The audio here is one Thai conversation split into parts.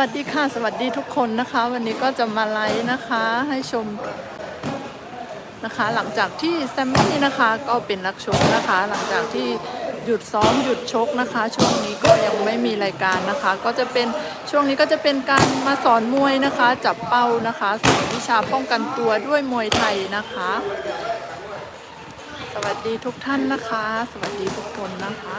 วัสดีค่ะ สวัสดีทุกคนนะคะ วันนี้ก็จะมาไลฟ์นะคะให้ชมนะคะ หลังจากที่แซมมี่นะคะก็เป็นนักชกนะคะ หลังจากที่หยุดซ้อมหยุดชกนะคะ ช่วงนี้ก็ยังไม่มีรายการนะคะ ก็จะเป็นช่วงนี้ก็จะเป็นการมาสอนมวยนะคะ จับเป้านะคะสอนวิชาป้องกันตัวด้วยมวยไทยนะคะ สวัสดีทุกท่านนะคะ สวัสดีทุกคนนะคะ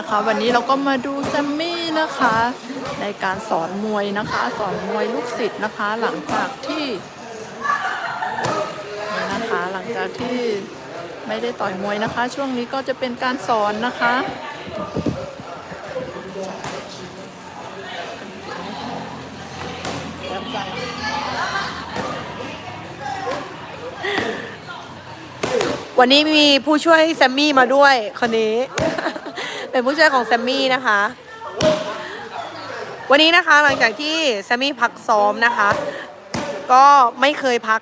นะคะ วันนี้เราก็มาดูแซมมี่นะคะ ในการสอนมวยนะคะ สอนมวยลูกศิษย์นะคะ หลังจากที่นี่นะคะ หลังจากที่ไม่ได้ต่อยมวยนะคะ ช่วงนี้ก็จะเป็นการสอนนะคะวันนี้มีผู้ช่วยแซมมี่มาด้วยคนนี้ เป็นผู้ช่วยของแซมมี่นะคะ วันนี้นะคะหลังจากที่แซมมี่พักซ้อมนะคะ ก็ไม่เคยพัก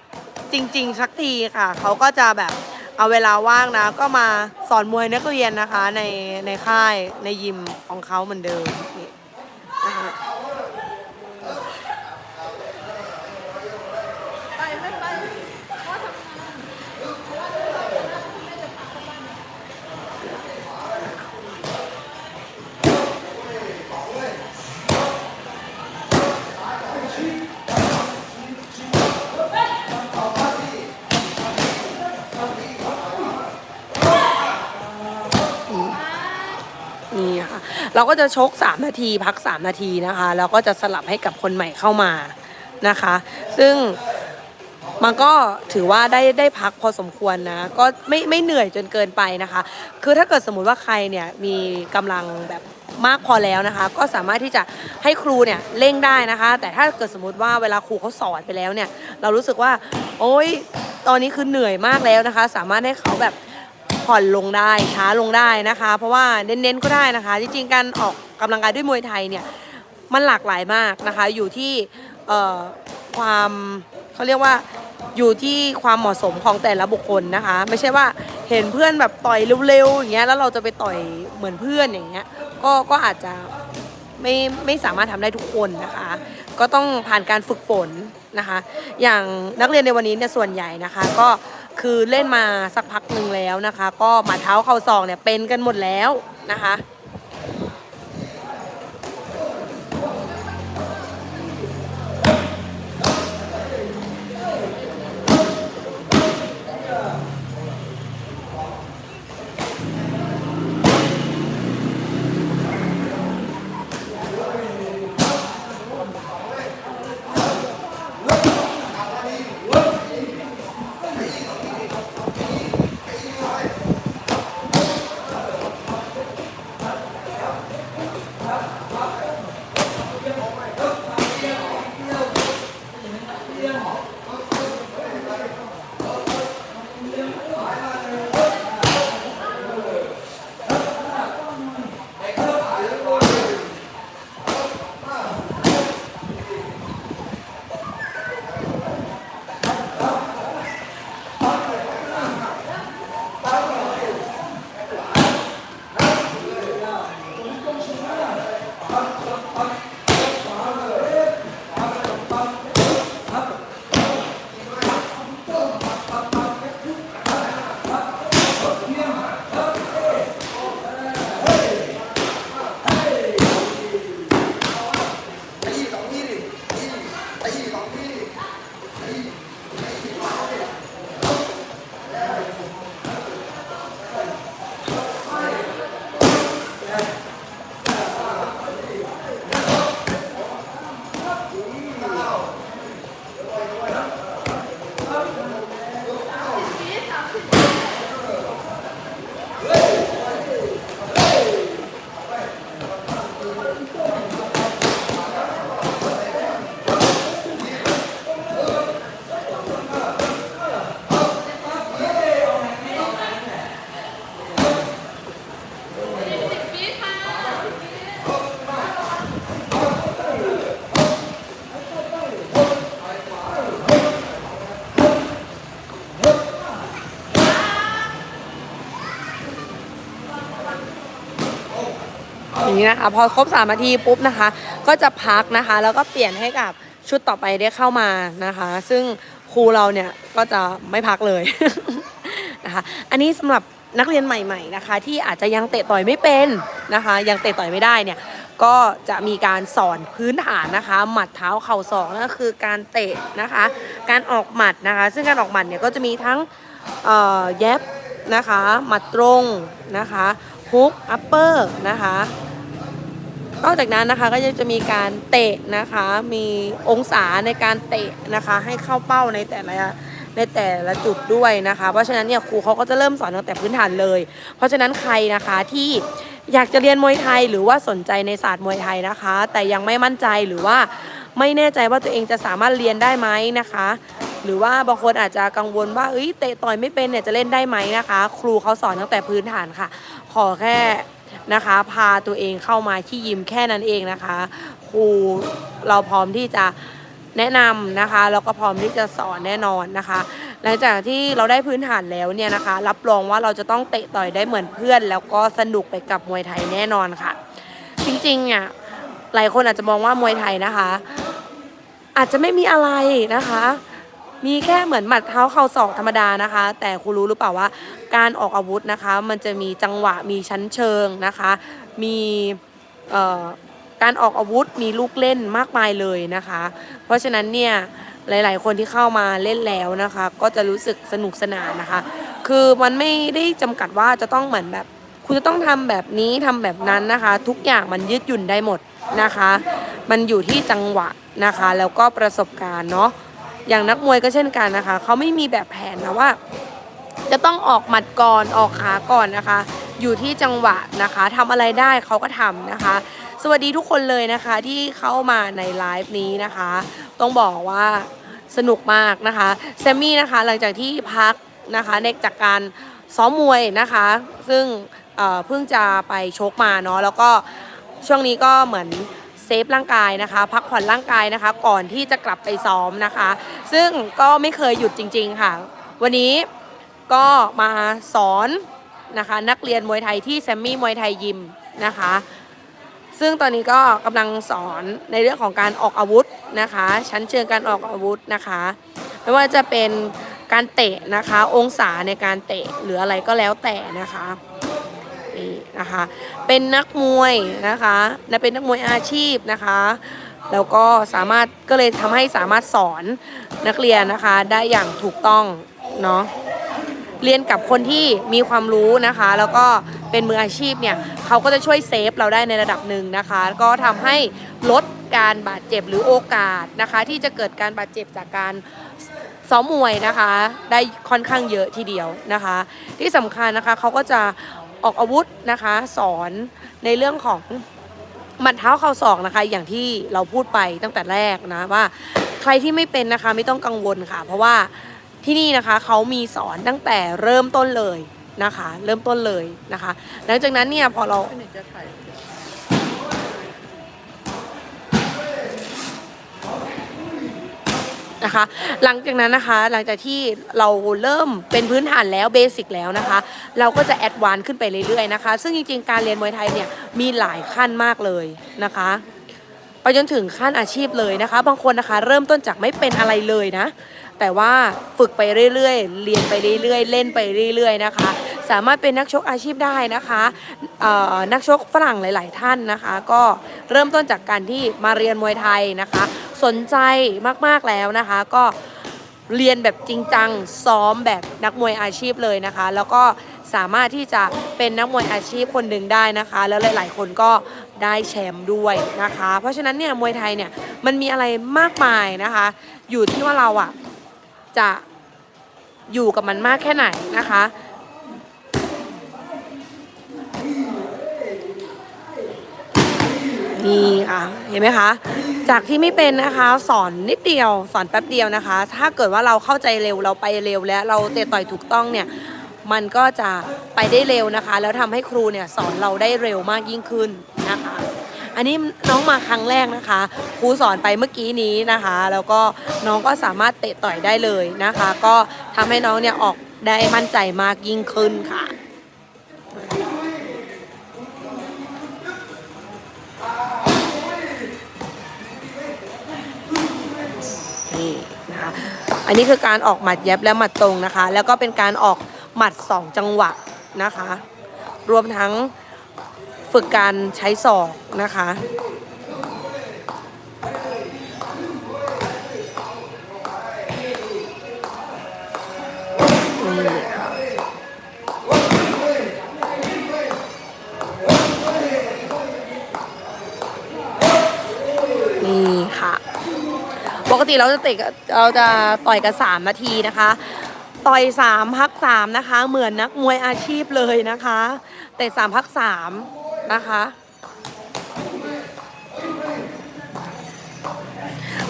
จริง ๆ สักทีค่ะ เขาก็จะแบบเอาเวลาว่างนะ ก็มาสอนมวยนักเรียนนะคะในในค่ายในยิมของเขาเหมือนเดิมนี่นะคะ ไปไม่ไป นี่ค่ะ เราก็จะชก 3 นาทีพัก 3 นาทีนะคะแล้วก็จะสลับให้กับคนใหม่เข้ามานะคะ ซึ่งมันก็ถือว่าได้ได้พักพอสมควรนะ ก็ไม่ไม่เหนื่อยจนเกินไปนะคะ คือถ้าเกิดสมมุติว่าใครเนี่ยมีกำลังแบบมากพอแล้วนะคะ ก็สามารถที่จะให้ครูเนี่ยเร่งได้นะคะ แต่ถ้าเกิดสมมติว่าเวลาครูเขาสอนไปแล้วเนี่ย เรารู้สึกว่า โอ๊ยตอนนี้คือเหนื่อยมากแล้วนะคะ สามารถให้เขาแบบ ผ่อนลงได้ช้าลงได้นะคะ เพราะว่าเน้นๆก็ได้นะคะ จริงๆการออกกำลังกายด้วยมวยไทยเนี่ยมันหลากหลายมากนะคะ อยู่ที่เอ่อความเขาเรียกว่าอยู่ที่ความเหมาะสมของแต่ละบุคคลนะคะ ไม่ใช่ว่าเห็นเพื่อนแบบต่อยเร็วๆอย่างเงี้ยแล้วเราจะไปต่อยเหมือนเพื่อนอย่างเงี้ยก็ก็อาจจะไม่ไม่สามารถทำได้ทุกคนนะคะ ก็ต้องผ่านการฝึกฝนนะคะ อย่างนักเรียนในวันนี้เนี่ยส่วนใหญ่นะคะก็ คือเล่นมาสักพักหนึ่งแล้วนะคะ ก็หมาเท้าเข่าศอกเนี่ยเป็นกันหมดแล้วนะคะ นี้นะคะ พอครบสามนาทีปุ๊บนะคะ ก็จะพักนะคะ แล้วก็เปลี่ยนให้กับชุดต่อไปได้เข้ามานะคะ ซึ่งครูเราเนี่ยก็จะไม่พักเลยนะคะ อันนี้สำหรับนักเรียนใหม่ ๆนะคะ ที่อาจจะยังเตะต่อยไม่เป็นนะคะ ยังเตะต่อยไม่ได้เนี่ยก็จะมีการสอนพื้นฐานนะคะ หมัดเท้าเข่าศอกนั่นก็คือการเตะนะคะ การออกหมัดนะคะ ซึ่งการออกหมัดเนี่ยก็จะมีทั้งแยบนะคะ หมัดตรงนะคะฮุกอัปเปอร์นะคะ นอกจากนั้นนะคะก็จะมีการเตะนะคะ มีองศาในการเตะนะคะ ให้เข้าเป้าในแต่ละในแต่ละจุดด้วยนะคะ เพราะฉะนั้นเนี่ยครูเขาก็จะเริ่มสอนตั้งแต่พื้นฐานเลย เพราะฉะนั้นใครนะคะที่อยากจะเรียนมวยไทยหรือว่าสนใจในศาสตร์มวยไทยนะคะ แต่ยังไม่มั่นใจหรือว่าไม่แน่ใจว่าตัวเองจะสามารถเรียนได้ไหมนะคะ หรือว่าบางคนอาจจะกังวลว่าเอ้ยเตะต่อยไม่เป็นเนี่ยจะเล่นได้ไหมนะคะ ครูเขาสอนตั้งแต่พื้นฐานค่ะ ขอแค่ นะคะ พาตัวเองเข้ามาที่ยิมแค่นั้นเองนะคะ ครูเราพร้อมที่จะแนะนำนะคะแล้วก็พร้อมที่จะสอนแน่นอนนะคะ หลังจากที่เราได้พื้นฐานแล้วเนี่ยนะคะ รับรองว่าเราจะต้องเตะต่อยได้เหมือนเพื่อน แล้วก็สนุกไปกับมวยไทยแน่นอนค่ะ จริงๆอะหลายคนอาจจะมองว่ามวยไทยนะคะ อาจจะไม่มีอะไรนะคะ มีแค่เหมือนหมัดเท้าเข่าศอกธรรมดานะคะ แต่คุณรู้หรือเปล่าว่า การออกอาวุธนะคะ มันจะมีจังหวะมีชั้นเชิงนะคะ มีการออกอาวุธมีลูกเล่นมากมายเลยนะคะ เพราะฉะนั้นเนี่ยหลาย ๆ คนที่เข้ามาเล่นแล้วนะคะ ก็จะรู้สึกสนุกสนานนะคะ คือมันไม่ได้จำกัดว่าจะต้องเหมือนแบบ คุณจะต้องทำแบบนี้ทำแบบนั้นนะคะ ทุกอย่างมันยืดหยุ่นได้หมดนะคะ มันอยู่ที่จังหวะนะคะ แล้วก็ประสบการณ์เนาะ อย่างนักมวยก็เช่นกันนะคะ เขาไม่มีแบบแผนนะว่า จะต้องออกหมัดก่อนออกขาก่อนนะคะ อยู่ที่จังหวะนะคะทำอะไรได้เขาก็ทำนะคะ สวัสดีทุกคนเลยนะคะที่เข้ามาในไลฟ์นี้นะคะ ต้องบอกว่าสนุกมากนะคะแซมมี่นะคะหลังจากที่พักนะคะในจากการซ้อมมวยนะคะ ซึ่งเอ่อเพิ่งจะไปชกมาเนาะแล้วก็ช่วงนี้ก็เหมือน เซฟร่างกายนะคะ พักผ่อนร่างกายนะคะ ก่อนที่จะกลับไปซ้อมนะคะ ซึ่งก็ไม่เคยหยุดจริง ๆ ค่ะ วันนี้ก็มาสอนนะคะ นักเรียนมวยไทยที่แซมมี่มวยไทยยิมนะคะ ซึ่งตอนนี้ก็กำลังสอนในเรื่องของการออกอาวุธนะคะ ชั้นเชิงการออกอาวุธนะคะ ไม่ว่าจะเป็นการเตะนะคะ องศาในการเตะหรืออะไรก็แล้วแต่นะคะ นะคะ เป็นนักมวยนะคะและเป็นนักมวยอาชีพนะคะ แล้วก็สามารถก็เลยทำให้สามารถสอนนักเรียนนะคะได้อย่างถูกต้องเนาะเรียนกับคนที่มีความรู้นะคะ แล้วก็เป็นมืออาชีพเนี่ยเขาก็จะช่วยเซฟเราได้ในระดับหนึ่งนะคะ ก็ทำให้ลดการบาดเจ็บหรือโอกาสนะคะ ที่จะเกิดการบาดเจ็บจากการซ้อมมวยนะคะ ได้ค่อนข้างเยอะทีเดียวนะคะ ที่สำคัญนะคะเขาก็จะ ออกอาวุธนะคะ สอนในเรื่องของมัดเท้าเข่าศอกนะคะ อย่างที่เราพูดไปตั้งแต่แรกนะว่า ใครที่ไม่เป็นนะคะไม่ต้องกังวลค่ะ เพราะว่าที่นี่นะคะเขามีสอนตั้งแต่เริ่มต้นเลยนะคะ เริ่มต้นเลยนะคะ หลังจากนั้นเนี่ยพอเรา ไม่เห็ นะคะ หลังจากนั้นนะคะ หลังจากที่เราเริ่มเป็นพื้นฐานแล้วเบสิกแล้วนะคะ เราก็จะแอดวานซ์ขึ้นไปเรื่อยๆนะคะ ซึ่งจริงๆ การเรียนมวยไทยเนี่ยมีหลายขั้นมากเลยนะคะไปจนถึงขั้นอาชีพเลยนะคะ บางคนนะคะ เริ่มต้นจากไม่เป็นอะไรเลยนะ แต่ว่าฝึกไปเรื่อยๆ เรียนไปเรื่อยๆ เล่นไปเรื่อยๆนะคะ สามารถเป็นนักชกอาชีพได้นะคะนักชกฝรั่งหลาย ๆ ท่านนะคะ ก็เริ่มต้นจากการที่มาเรียนมวยไทยนะคะ สนใจมากๆแล้วนะคะ ก็เรียนแบบจริงจังซ้อมแบบนักมวยอาชีพเลยนะคะ แล้วก็สามารถที่จะเป็นนักมวยอาชีพคนหนึ่งได้นะคะ แล้วหลาย ๆ คนก็ได้แชมป์ด้วยนะคะ เพราะฉะนั้นเนี่ยมวยไทยเนี่ยมันมีอะไรมากมายนะคะ อยู่ที่ว่าเราอะ จะอยู่กับมันมากแค่ไหนนะคะ นี่ค่ะ เห็นไหมคะ จากที่ไม่เป็นนะคะ สอนนิดเดียว สอนแป๊บเดียวนะคะ ถ้าเกิดว่าเราเข้าใจเร็วเราไปเร็วและเราเตะต่อยถูกต้องเนี่ย มันก็จะไปได้เร็วนะคะ แล้วทำให้ครูเนี่ยสอนเราได้เร็วมากยิ่งขึ้นนะคะ อันนี้น้องมาครั้งแรกนะคะครูสอนไปเมื่อกี้นี้นะคะ แล้วก็น้องก็สามารถเตะต่อยได้เลยนะคะ ก็ทำให้น้องเนี่ยออกได้มั่นใจมากยิ่งขึ้นค่ะนี่นะคะอันนี้คือการออกหมัดแยบและหมัดตรงนะคะ แล้วก็เป็นการออกหมัด 2 จังหวะนะคะ รวมทั้ง ฝึกการใช้ศอกนะคะ นี่ค่ะ ปกติเราจะเตะเราจะต่อยกันสามนาทีนะคะต่อยสามพักสามนะคะ เหมือนนักมวยอาชีพเลยนะคะเตะสามพักสาม นะคะ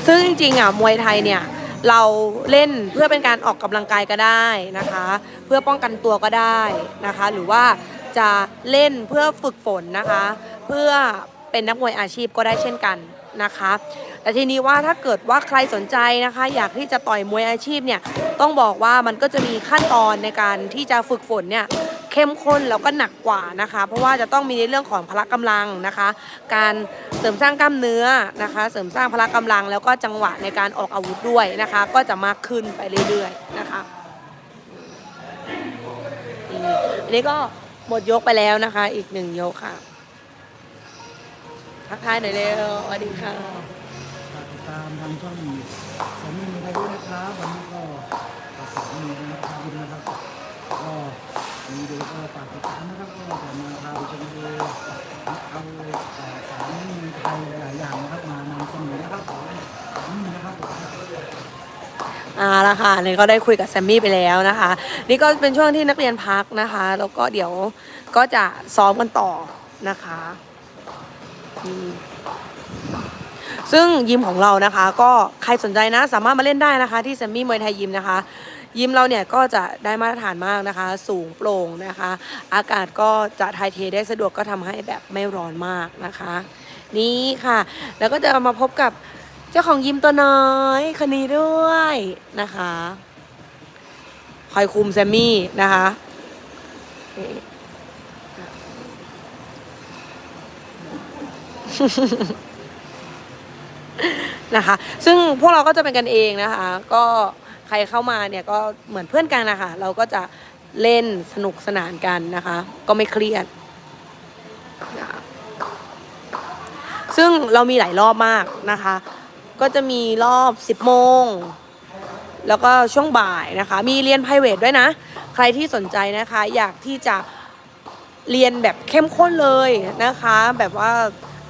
ซึ่งจริงๆอะมวยไทยเนี่ยเราเล่นเพื่อเป็นการออกกำลังกายก็ได้นะคะ เพื่อป้องกันตัวก็ได้นะคะ หรือว่าจะเล่นเพื่อฝึกฝนนะคะ เพื่อเป็นนักมวยอาชีพก็ได้เช่นกันนะคะ แต่ทีนี้ว่าถ้าเกิดว่าใครสนใจนะคะ อยากที่จะต่อยมวยอาชีพเนี่ยต้องบอกว่ามันก็จะมีขั้นตอนในการที่จะฝึกฝนเนี่ยเข้มข้นแล้วก็หนักกว่านะคะ เพราะว่าจะต้องมีในเรื่องของพละกำลังนะคะ การเสริมสร้างกล้ามเนื้อนะคะ เสริมสร้างพละกำลังแล้วก็จังหวะในการออกอาวุธด้วยนะคะ ก็จะมากขึ้นไปเรื่อยๆนะคะอันนี้ก็หมดยกไปแล้วนะคะ อีกหนึ่งยกค่ะทักทายหน่อยเร็วสวัสดีค่ะ ตามทางช่องสามีมีใครด้วยนะครับวันนี้ก็ตัดสองมีนะครับขอบคุณนะครับก็มีดูก็ฝากติดตามนะครับก็จะมาพาไปชมดูเอาสารมีไทยหลายๆอย่างนะครับมานำเสนอนะครับผมนี่นะครับอ่าละค่ะนี่ก็ได้คุยกับแซมมี่ไปแล้วนะคะ นี่ก็เป็นช่วงที่นักเรียนพักนะคะ แล้วก็เดี๋ยวก็จะซ้อมกันต่อนะคะ อืม ซึ่งยิมของเรานะคะ ก็ใครสนใจนะ สามารถมาเล่นได้นะคะ ที่แซมมี่มวยไทยยิมนะคะ ยิมเราเนี่ยก็จะได้มาตรฐานมากนะคะ สูงโปร่งนะคะ อากาศก็จะถ่ายเทได้สะดวกก็ทำให้แบบไม่ร้อนมากนะคะ นี่ค่ะ แล้วก็จะมาพบกับเจ้าของยิมตัวน้อยคนนี้ด้วยนะคะคอยคุมแซมมี่นะคะนี่ นะคะ ซึ่งพวกเราก็จะเป็นกันเองนะคะ ก็ใครเข้ามาเนี่ยก็เหมือนเพื่อนกันนะคะเราก็จะเล่นสนุกสนานกันนะคะ ก็ไม่เครียด ซึ่งเรามีหลายรอบมากนะคะ ก็จะมีรอบ 10 โมง แล้วก็ช่วงบ่ายนะคะ มีเรียน p r i v a t ด้วยนะ ใครที่สนใจนะคะ อยากที่จะเรียนแบบเข้มข้นเลยนะคะ แบบว่า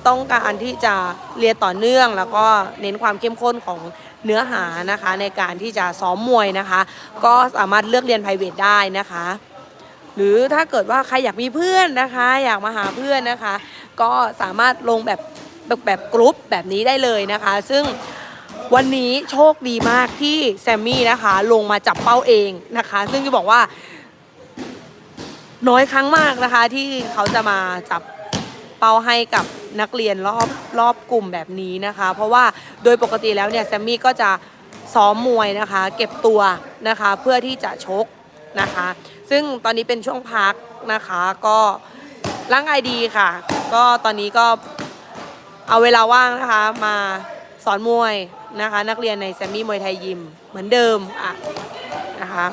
ต้องการที่จะเรียนต่อเนื่อง แล้วก็เน้นความเข้มข้นของเนื้อหานะคะในการที่จะซ้อมมวยนะคะ ก็สามารถเลือกเรียน p r i v a t ได้นะคะ หรือถ้าเกิดว่าใครอยากมีเพื่อนนะคะ อยากมาหาเพื่อนนะคะ ก็สามารถลงแบบแบบแบบกรุ๊ปแบบนี้ได้เลยนะคะ ซึ่งวันนี้โชคดีมากที่แซมมี่นะคะ ลงมาจับเป้าเองนะคะ ซึ่งจะบอกว่า น้อยครั้งมากนะคะที่เขาจะมาจับ เป้าให้กับนักเรียนรอบรอบกลุ่มแบบนี้นะคะ เพราะว่าโดยปกติแล้วเนี่ยแซมมี่ก็จะซ้อมมวยนะคะ เก็บตัวนะคะเพื่อที่จะชกนะคะ ซึ่งตอนนี้เป็นช่วงพักนะคะก็ร่างกายดีค่ะ ก็ตอนนี้ก็เอาเวลาว่างนะคะมาสอนมวยนะคะ นักเรียนในแซมมี่มวยไทยยิมเหมือนเดิมอะนะคะ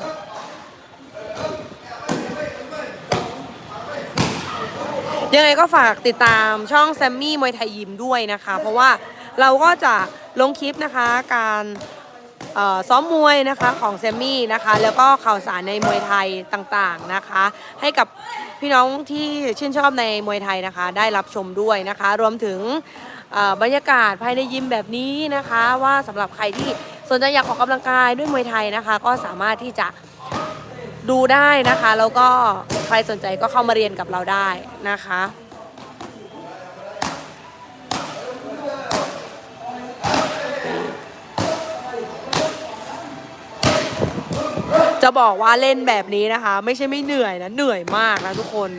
ยังไงก็ฝากติดตามช่องแซมมี่มวยไทยยิมด้วยนะคะ เพราะว่าเราก็จะลงคลิปนะคะการซ้อมมวยนะคะของแซมมี่นะคะ แล้วก็ข่าวสารในมวยไทยต่างๆนะคะ ให้กับพี่น้องที่ชื่นชอบในมวยไทยนะคะ ได้รับชมด้วยนะคะ รวมถึงบรรยากาศภายในยิมแบบนี้นะคะ ว่าสำหรับใครที่สนใจอยากออกกำลังกายด้วยมวยไทยนะคะ ก็สามารถที่จะดูได้นะคะ แล้วก็ ใครสนใจก็เข้ามาเรียนกับเราได้นะคะจะบอกว่าเล่นแบบนี้นะคะ ไม่ใช่ไม่เหนื่อยนะ เหนื่อยมากนะทุกคน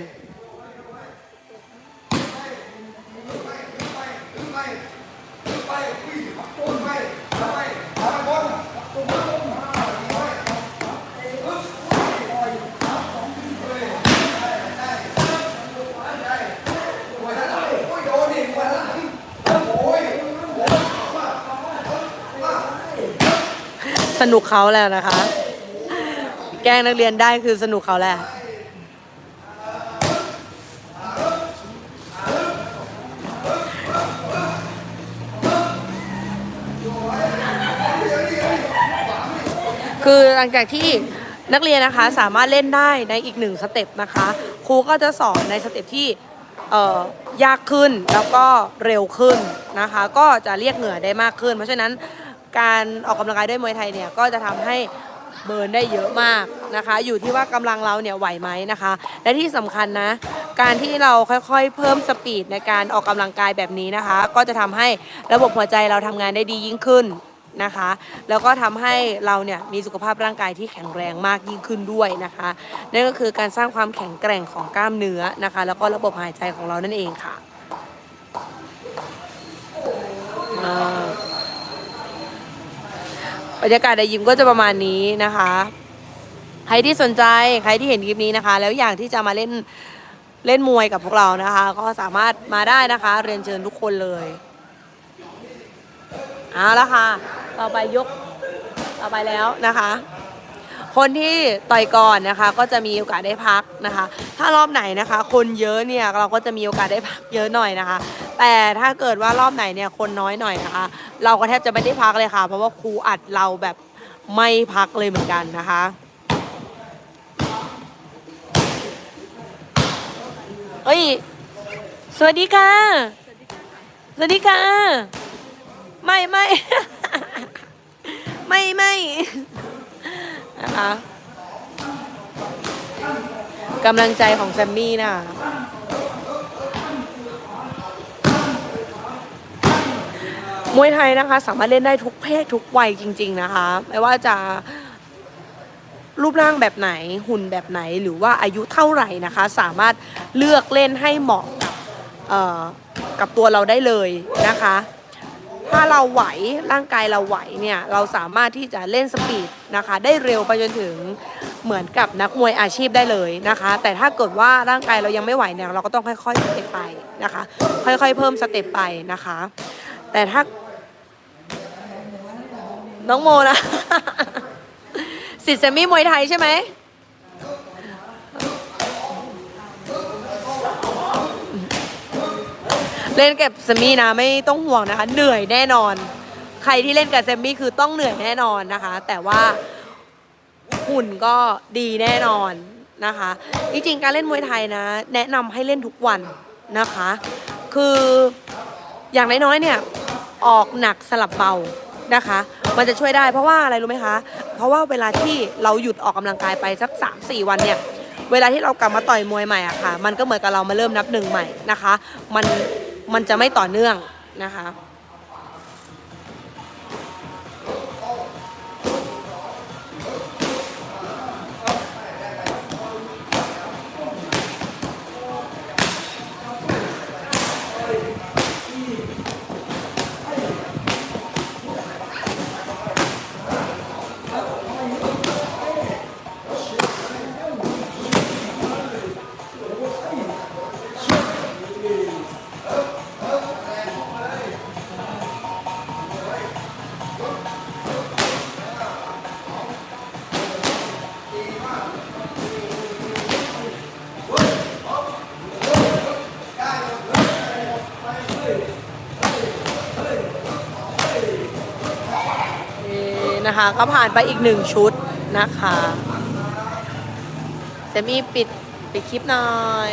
สนุกเขาแล้วนะคะ แกล้งนักเรียนได้คือสนุกเขาแหละคือหลังจากที่นักเรียนนะคะสามารถเล่นได้ในอีกหนึ่งสเต็ปนะคะ ครูก็จะสอนในสเต็ปที่ยากขึ้นแล้วก็เร็วขึ้นนะคะ ก็จะเรียกเหงื่อได้มากขึ้น เพราะฉะนั้น การออกกำลังกายด้วยมวยไทยเนี่ยก็จะทำให้เบิร์นได้เยอะมากนะคะ อยู่ที่ว่ากำลังเราเนี่ยไหวไหมนะคะ และที่สำคัญนะ การที่เราค่อยๆ เพิ่มสปีดในการออกกำลังกายแบบนี้นะคะ ก็จะทำให้ระบบหัวใจเราทำงานได้ดียิ่งขึ้นนะคะ แล้วก็ทำให้เราเนี่ยมีสุขภาพร่างกายที่แข็งแรงมากยิ่งขึ้นด้วยนะคะ นั่นก็คือการสร้างความแข็งแกร่งของกล้ามเนื้อนะคะ แล้วก็ระบบหายใจของเรานั่นเองค่ะ บรรยากาศในยิมก็จะประมาณนี้นะคะ ใครที่สนใจใครที่เห็นคลิปนี้นะคะ แล้วอยากที่จะมาเล่นเล่นมวยกับพวกเรานะคะ ก็สามารถมาได้นะคะ เรียนเชิญทุกคนเลยเอาละค่ะ ต่อไปยกต่อไปแล้วนะคะ คนที่ต่อยก่อนนะคะ ก็จะมีโอกาสได้พักนะคะ ถ้ารอบไหนนะคะ คนเยอะเนี่ยเราก็จะมีโอกาสได้พักเยอะหน่อยนะคะ แต่ถ้าเกิดว่ารอบไหนเนี่ยคนน้อยหน่อยนะคะ เราก็แทบจะไม่ได้พักเลยค่ะ เพราะว่าครูอัดเราแบบไม่พักเลยเหมือนกันนะคะเอ้ย สวัสดีค่ะ สวัสดีค่ะ ไม่ไม่ ไม่ไม่ นะคะกำลังใจของแซมมี่นะคะมวยไทยนะคะ สามารถเล่นได้ทุกเพศทุกวัยจริง ๆ นะคะ ไม่ว่าจะรูปร่างแบบไหนหุ่นแบบไหนหรือว่าอายุเท่าไหร่นะคะ สามารถเลือกเล่นให้เหมาะกับกับตัวเราได้เลยนะคะ ถ้าเราไหวร่างกายเราไหวเนี่ยเราสามารถที่จะเล่นสปีดนะคะ ได้เร็วไปจนถึงเหมือนกับนักมวยอาชีพได้เลยนะคะ แต่ถ้าเกิดว่าร่างกายเรายังไม่ไหวเนี่ยเราก็ต้องค่อยๆสเต็ปไปนะคะ ค่อยๆ เพิ่มสเต็ปไปนะคะ แต่ถ้าน้องโมนะสิทธิ์เซมี่มวยไทยใช่ไหม เล่นกับเซมมี่นะไม่ต้องห่วงนะคะ เหนื่อยแน่นอน ใครที่เล่นกับเซมมี่คือต้องเหนื่อยแน่นอนนะคะ แต่ว่าหุ่นก็ดีแน่นอนนะคะจริงๆการเล่นมวยไทยนะ แนะนำให้เล่นทุกวันนะคะ คืออย่างน้อยๆเนี่ยออกหนักสลับเบานะคะ มันจะช่วยได้เพราะว่าอะไรรู้ไหมคะ เพราะว่าเวลาที่เราหยุดออกกำลังกายไปสัก 3-4 วันเนี่ยเวลาที่เรากลับมาต่อยมวยใหม่อะค่ะ มันก็เหมือนกับเรามาเริ่มนับหนึ่งใหม่นะคะ มัน มันจะไม่ต่อเนื่องนะคะ นะคะ ก็ผ่านไปอีกหนึ่งชุดนะคะเซมี่ปิดปิดคลิปหน่อย